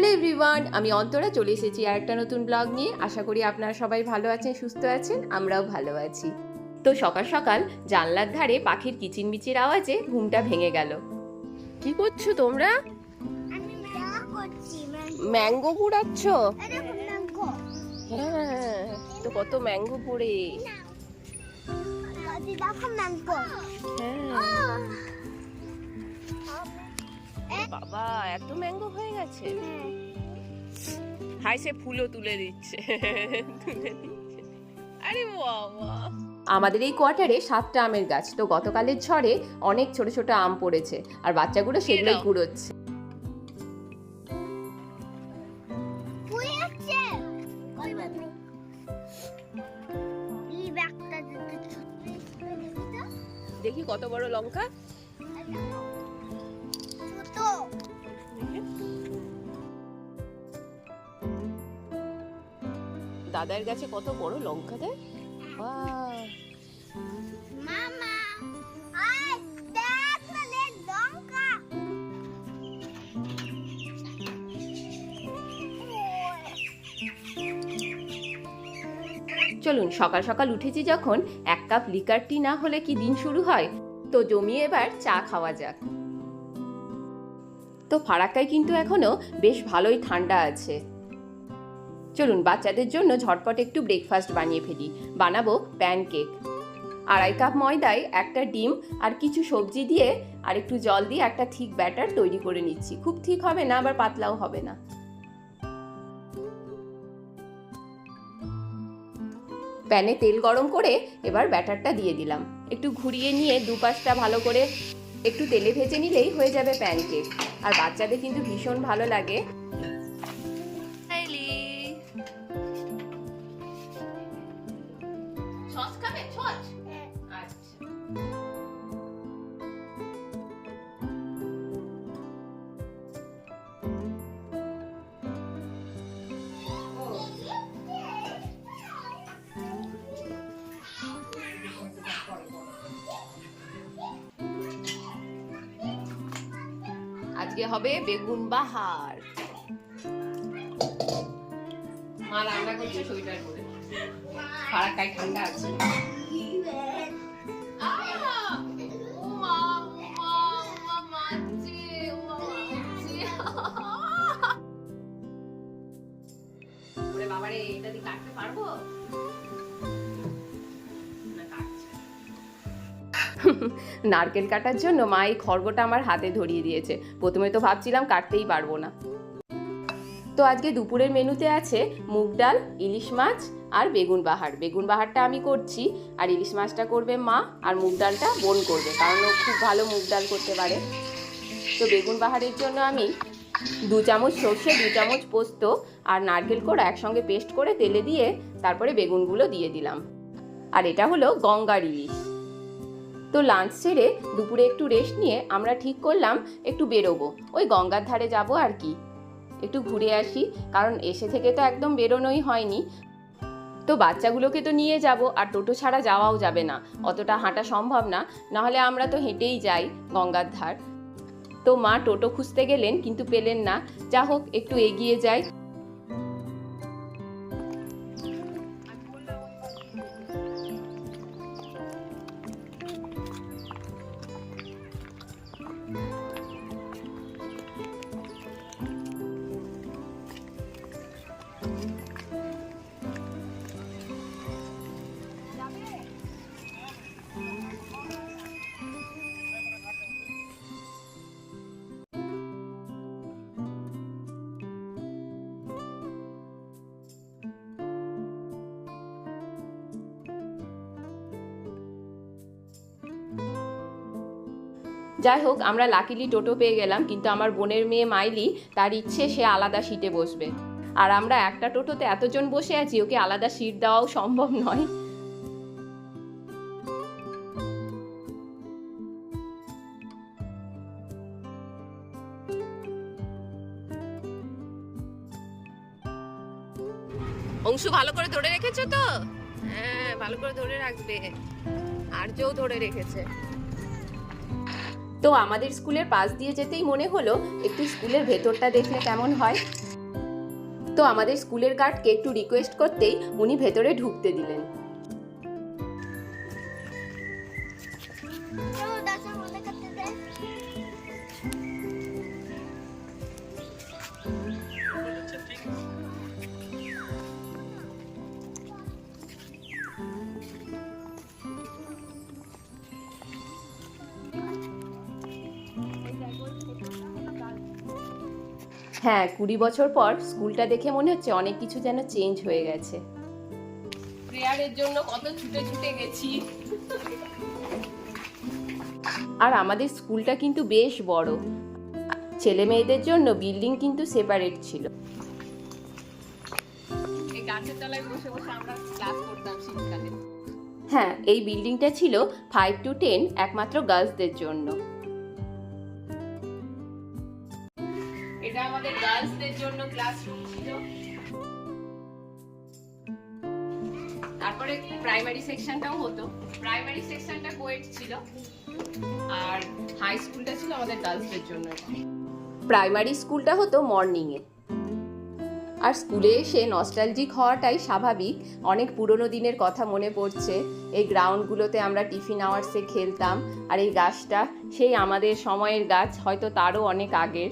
Hello everyone আমি অন্তরা চলে এসেছি আর একটা নতুন ব্লগ নিয়ে। আশা করি আপনারা সবাই ভালো আছেন সুস্থ আছেন আমরাও ভালো আছি। তো সকাল সকাল জানলার ধারে পাখির কিচিরমিচির আওয়াজে ঘুমটা ভেঙে গেল। কি করছ তোমরা? আমি ম্যাঙ্গো করছি ম্যাঙ্গো। কুড়াচ্ছ? হ্যাঁ তো কত ম্যাঙ্গো পড়ে দাদি দেখো ম্যাঙ্গো। হ্যাঁ। বাবা এত ম্যাঙ্গো হয়ে গেছে। হাই সে ফুলও তুলে দিচ্ছে। তুলে দিচ্ছে। আরে বাবা। আমাদের এই কোয়ার্টারে সাতটা আমের গাছ তো গতকালের ঝড়ে অনেক ছোট ছোট আম পড়েছে আর বাচ্চাগুলো সেগুলোই কুড়োচ্ছে। দেখি কত বড় লঙ্কা। দাদার গাছে কত বড় লঙ্কা দেয়? চলুন সকাল সকাল উঠেছি যখন এক কাপ লিকার টি না হলে কি দিন শুরু হয়? তো জমিয়ে এবার চা খাওয়া যাক। তো ফারাক্কায় কিন্তু এখনও বেশ ভালোই ঠান্ডা আছে। চলুন বাচ্চাদের জন্য ঝটপট একটু ব্রেকফাস্ট বানিয়ে ফেলি। বানাবো প্যানকেক আড়াই কাপ ময়দায় একটা ডিম আর কিছু সবজি দিয়ে আর একটু জল দিয়ে একটা ঠিক ব্যাটার তৈরি করে নিচ্ছি। খুব ঠিক হবে না, আবার পাতলাও হবে না। প্যানে তেল গরম করে এবার ব্যাটারটা দিয়ে দিলাম। একটু ঘুরিয়ে নিয়ে দুপাশটা ভালো করে একটু তেলে ভেজে নিলেই হয়ে যাবে প্যানকেক আর বাচ্চাদের কিন্তু ভীষণ ভালো লাগে। আজকে হবে বেগুন বাহার। মা রান্না করছে, সোয়েটার পরে। ফারাক্কায় ঠান্ডা আছে। বাবারে, এটা দিয়ে কাটতে পারব? নারকেল কাটার জন্য মা এই খড়গটা আমার হাতে ধরিয়ে দিয়েছে। প্রথমে তো ভাবছিলাম কাটতেই পারব না। তো আজকে দুপুরের মেনুতে আছে মুগ ডাল, ইলিশ মাছ আর বেগুন বাহার। বেগুন বাহারটা আমি করছি আর ইলিশ মাছটা করবে মা আর মুগ ডালটা বোন করবে, কারণ ও খুব ভালো মুগ ডাল করতে পারে। তো বেগুন বাহারের জন্য আমি দু চামচ সর্ষে, দু চামচ পোস্ত আর নারকেল কোড়া একসঙ্গে পেস্ট করে তেলে দিয়ে তারপরে বেগুনগুলো দিয়ে দিলাম। আর এটা হলো গঙ্গার ইলিশ। তো লাঞ্চ সেরে দুপুরে একটু রেস্ট নিয়ে আমরা ঠিক করলাম একটু বেরোবো। ওই গঙ্গার ধারে যাব আর কি। একটু ঘুরে আসি, কারণ এসে থেকে তো একদম বেরোনোই হয়নি। তো বাচ্চাগুলোকে তো নিয়ে যাব, আর টোটো ছাড়া যাওয়াও যাবে না। অতটা হাঁটা সম্ভব না, নাহলে আমরা তো হেঁটেই যাই গঙ্গার ধার। তো মা টোটো খুঁজতে গেলেন, কিন্তু পেলেন না। যা হোক একটু এগিয়ে যাই। যাই হোক আমরা লাকিলি টোটো পেয়ে গেলাম, কিন্তু আমার বোনের মেয়ে মাইলি, তার ইচ্ছে সে আলাদা সিটে বসবে। আর আমরা একটা টোটোতে এতজন বসে আছি, ওকে আলাদা সিট দেওয়াও সম্ভব নয়। অংশু, ভালো করে ধরে রেখেছো তো? হ্যাঁ ভালো করে ধরে রাখবে। আর্যও ধরে রেখেছে। তো আমাদের স্কুলের পাশ দিয়ে যেতেই মনে হলো, একটু স্কুলের ভেতরটা দেখলে কেমন হয়। তো আমাদের স্কুলের গার্ডকে একটু রিকোয়েস্ট করতেই উনি ভেতরে ঢুকতে দিলেন। হ্যাঁ কুড়ি বছর পর স্কুলটা দেখে মনে হচ্ছে অনেক কিছু যেন চেঞ্জ হয়ে গেছে। প্রেয়ারের জন্য কত ছুটে ছুটে গেছি। আর আমাদের স্কুলটা কিন্তু বেশ বড়। ছেলে মেয়েদের জন্য বিল্ডিং কিন্তু সেপারেট ছিল। গাছের তলায় বসে বসে আমরা ক্লাস করতাম শীতকালে। হ্যাঁ এই বিল্ডিংটা ছিল ফাইভ টু টেন একমাত্র গার্লসদের জন্য। জন্য ক্লাসরুম ছিল। তারপরে প্রাইমারি সেকশনটাও হতো। প্রাইমারি সেকশনটা কোয়েট ছিল। আর হাই স্কুলটা ছিল আমাদের গার্লসদের জন্য। প্রাইমারি স্কুলটা হতো মর্নিংয়ে আর স্কুলে এসে নস্টালজিক হওয়াটাই স্বাভাবিক। অনেক পুরনো দিনের কথা মনে পড়ছে। এই গ্রাউন্ডগুলোতে আমরা টিফিন আওয়ার্সে খেলতাম। আর এই গাছটা, সেই আমাদের সময়ের গাছ, হয়তো তারও অনেক আগের।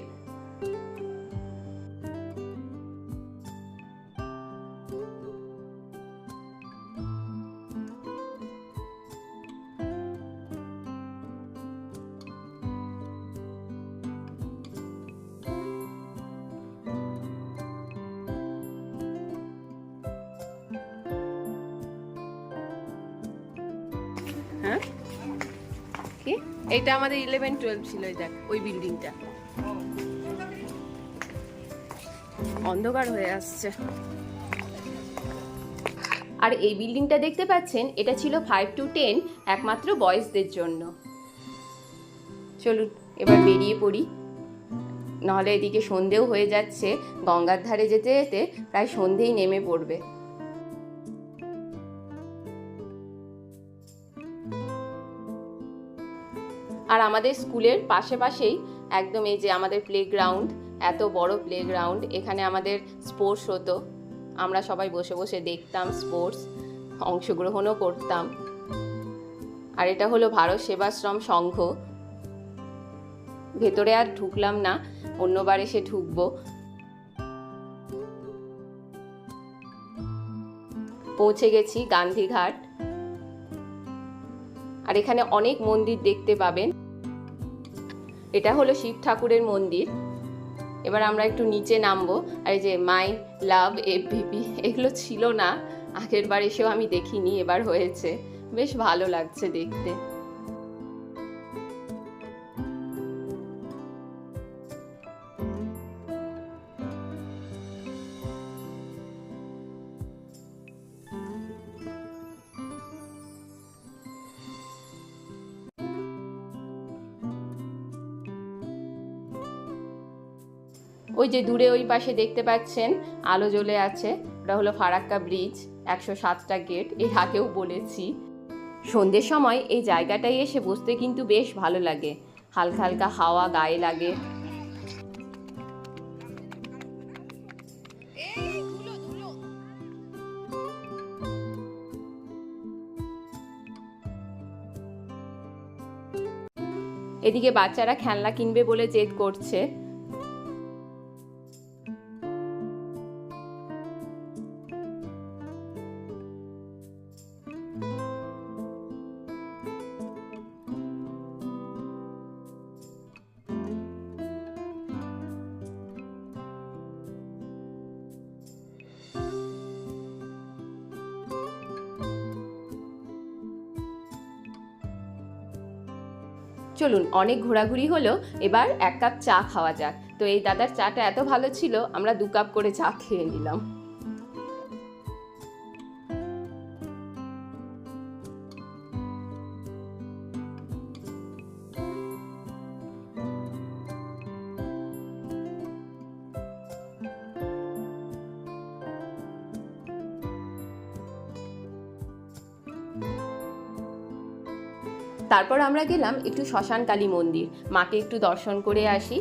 কি? এটা আমাদের ইলেভেন টুয়েলভ ছিল দেখ, ওই বিল্ডিংটা অন্ধকার হয়ে আসছে। আর এই বিল্ডিংটা দেখতে পাচ্ছেন, এটা ছিল ফাইভ টু টেন একমাত্র বয়েজদের জন্য। চলুন, এবার বেরিয়ে পড়ি। নাহলে এদিকে সন্ধেও হয়ে যাচ্ছে, গঙ্গার ধারে যেতে যেতে প্রায় সন্ধেই নেমে পড়বে। আর আমাদের স্কুলের পাশে পাশেই একদম এই যে আমাদের প্লেগ্রাউন্ড এত বড় প্লেগ্রাউন্ড এখানে আমাদের স্পোর্টস হতো। আমরা সবাই বসে বসে দেখতাম স্পোর্টস অংশগ্রহণও করতাম। আর এটা হলো ভারত সেবাশ্রম সংঘ। ভেতরে আর ঢুকলাম না, অন্যবার এসে ঢুকবো। পৌঁছে গেছি গান্ধীঘাট। আর এখানে অনেক মন্দির দেখতে পাবেন। এটা হলো শিব ঠাকুরের মন্দির। এবার আমরা একটু নিচে নামবো। আর এই যে মাই লাভ এফভিপি এগুলো ছিল না। আগের বার এসেও আমি দেখিনি, এবার হয়েছে। বেশ ভালো লাগছে দেখতে। ওই যে দূরে ওই পাশে দেখতে পাচ্ছেন, আলো জ্বলে আছে। ওটা হলো ফারাক্কা ব্রিজ, একশো সাতটা গেট, এর আগেও বলেছি। সন্ধ্যের সময় এই জায়গাটায় এসে বসতে কিন্তু বেশ ভালো লাগে। হালকা হালকা হাওয়া গায়ে লাগে। এদিকে বাচ্চারা খেলনা কিনবে বলে জেদ করছে। চলুন, অনেক ঘোরাঘুরি হলো, এবার এক কাপ চা খাওয়া যাক। তো এই দাদার চাটা এত ভালো ছিল, আমরা দু কাপ করে চা খেয়ে নিলাম। তারপর আমরা গেলাম একটু শ্মশান কালী মন্দির। মাকে একটু দর্শন করে আসি।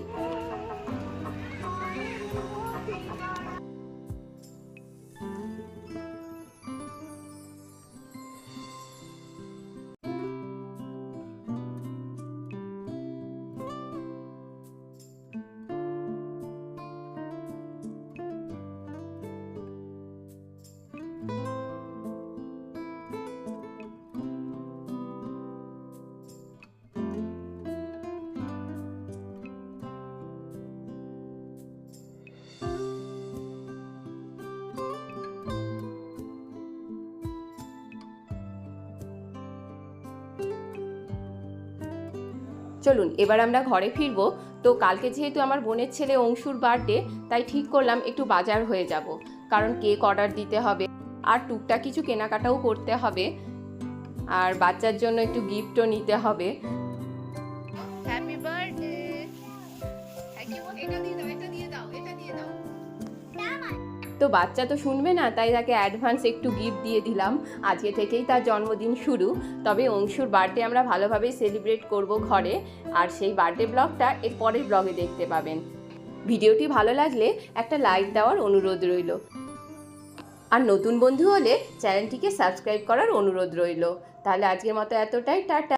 চলুন, এবার আমরা ঘরে ফিরবো। তো কালকে যেহেতু আমার বোনের ছেলে অংশুর বার্থডে তাই ঠিক করলাম একটু বাজার হয়ে যাব। কারণ কেক অর্ডার দিতে হবে, আর টুকটাক কিছু কেনাকাটাও করতে হবে। আর বাচ্চার জন্য একটু গিফটও নিতে হবে। তো বাচ্চা তো শুনবে না, তাই তাকে অ্যাডভান্স একটু গিফট দিয়ে দিলাম। আজকে থেকেই তার জন্মদিন শুরু। তবে অংশুর বার্থডে আমরা ভালোভাবেই সেলিব্রেট করব ঘরে। আর সেই বার্থডে ব্লগটা এর পরের ব্লগে দেখতে পাবেন। ভিডিওটি ভালো লাগলে একটা লাইক দেওয়ার অনুরোধ রইল। আর নতুন বন্ধু হলে চ্যানেলটিকে সাবস্ক্রাইব করার অনুরোধ রইল। তাহলে আজকের মতো এতটাই, টাটা।